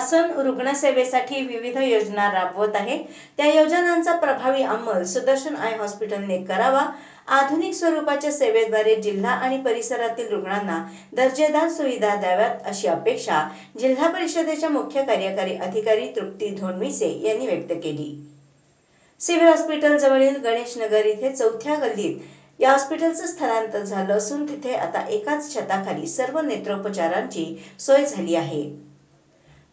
शासन रुग्णसेवेसाठी विविध योजना राबवत आहे. त्या योजनांचा प्रभावी अंमल सुदर्शन आय हॉस्पिटलने करावा. आधुनिक स्वरूपाच्या सेवेद्वारे जिल्हा आणि परिसरातील रुग्णांना दर्जेदार सुविधा द्याव्यात अशी अपेक्षा जिल्हा परिषदेच्या मुख्य कार्यकारी अधिकारी तृप्ती धोंडमिसे यांनी व्यक्त केली. सिव्हिल हॉस्पिटल जवळील गणेश नगर इथे चौथ्या गल्लीत या हॉस्पिटलचं स्थलांतर झालं असून तिथे आता एकाच छताखाली सर्व नेत्रोपचारांची सोय झाली आहे.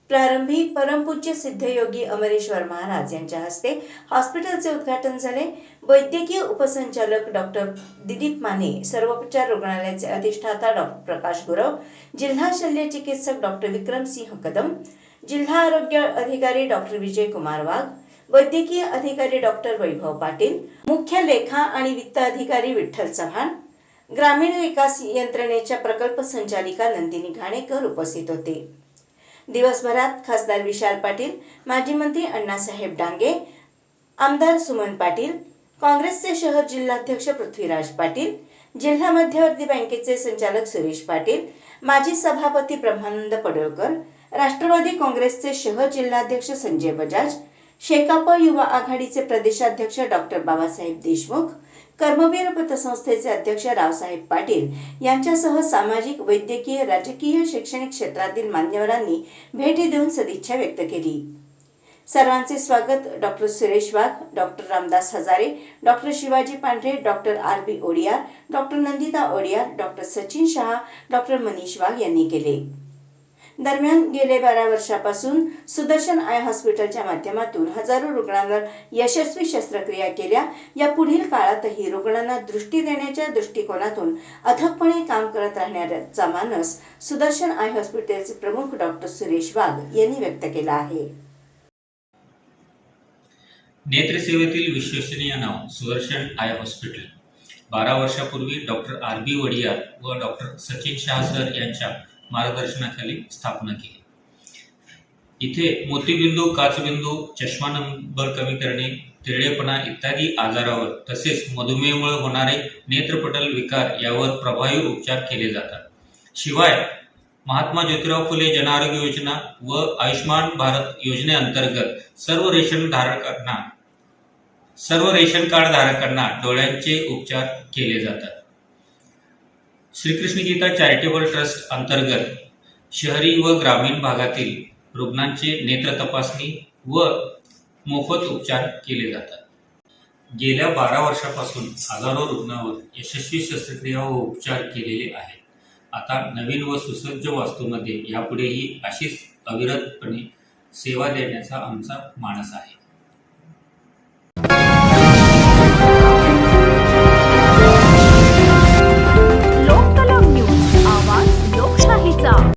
प्रारंभी परमपूज्य सिद्धयोगी अमरेश्वर महाराज यांच्या हस्ते हॉस्पिटलचे उद्घाटन झाले. वैद्यकीय उपसंचालक डॉक्टर दिलीप माने सर्वोपचार रुग्णालयाचे अधिष्ठाता डॉक्टर प्रकाश गुरव जिल्हा शल्य चिकित्सक डॉक्टर विक्रमसिंह कदम जिल्हा आरोग्य अधिकारी डॉक्टर विजय कुमार वाघ वैद्यकीय अधिकारी डॉक्टर वैभव पाटील मुख्य लेखा आणि वित्त अधिकारी विठ्ठल चव्हाण ग्रामीण विकास यंत्रणेच्या प्रकल्प संचालिका नंदिनी घाणेकर उपस्थित होते. दिवसभरात खासदार विशाल पाटील माजी मंत्री अण्णासाहेब डांगे आमदार सुमन पाटील काँग्रेसचे शहर जिल्हाध्यक्ष पृथ्वीराज पाटील जिल्हा मध्यवर्ती बँकेचे संचालक सुरेश पाटील माजी सभापती ब्रह्मानंद पडळकर राष्ट्रवादी काँग्रेसचे शहर जिल्हाध्यक्ष संजय बजाज शेकाप युवा आघाडीचे प्रदेशाध्यक्ष डॉक्टर बाबासाहेब देशमुख कर्मवीर पतसंस्थेचे अध्यक्ष रावसाहेब पाटील यांच्यासह सामाजिक वैद्यकीय राजकीय शैक्षणिक क्षेत्रातील मान्यवरांनी भेटी देऊन सदिच्छा व्यक्त केली. सर्वांचे स्वागत doctor Suresh Wagh doctor Ramdas Hazare doctor Shivaji Pandhare doctor R. B. Odiyar doctor Nandita Odiyar doctor Sachin Shah doctor Manish Wagh यांनी केले. दरम्यान गेले बारा वर्षापासून सुदर्शन आय हॉस्पिटलच्या माध्यमातून हजारो रुग्णांवर यशस्वी शस्त्रक्रिया केल्या. या पुढील काळातही रुग्णांना दृष्टी देण्याच्या दृष्टिकोनातून अथकपणे काम करत राहण्याचा मानस सुदर्शन आय हॉस्पिटलचे प्रमुख डॉक्टर सुरेश वाघ यांनी व्यक्त केला आहे. नेत्रसेवेतील विश्वसनीय नाव सुदर्शन आय हॉस्पिटल. बारा वर्षापूर्वी डॉक्टर आर बी वडियार व डॉक्टर सचिन शाह सर यांच्या मार्गदर्शनाखाली स्थापना केली. इथे मोतीबिंदू काचबिंदू चष्मा नंबर कमी करणे तिरळेपणा इत्यादी आजारावर तसेच मधुमेहमुळे होणारे नेत्रपटल विकार यावर प्रभावी उपचार केले जातात. शिवाय महात्मा ज्योतिराव फुले जनआरोग्य योजना व आयुष्मान भारत योजनेअंतर्गत सर्व रेशन धारकांना सर्व रेशन कार्ड धारकांना डोळ्यांचे उपचार केले जातात. श्रीकृष्ण गीता चॅरिटेबल ट्रस्ट अंतर्गत शहरी व ग्रामीण भागातील रुग्णांचे नेत्र तपासणी व मोफत उपचार केले जातात. गेल्या बारा वर्षापासून हजारो रुग्णांवर यशस्वी शस्त्रक्रिया व उपचार केलेले आहेत. आता नवीन व सुसज्ज वास्तूमध्ये यापुढेही अशीच अविरतपणे सेवा देण्याचा आमचा मानस आहे.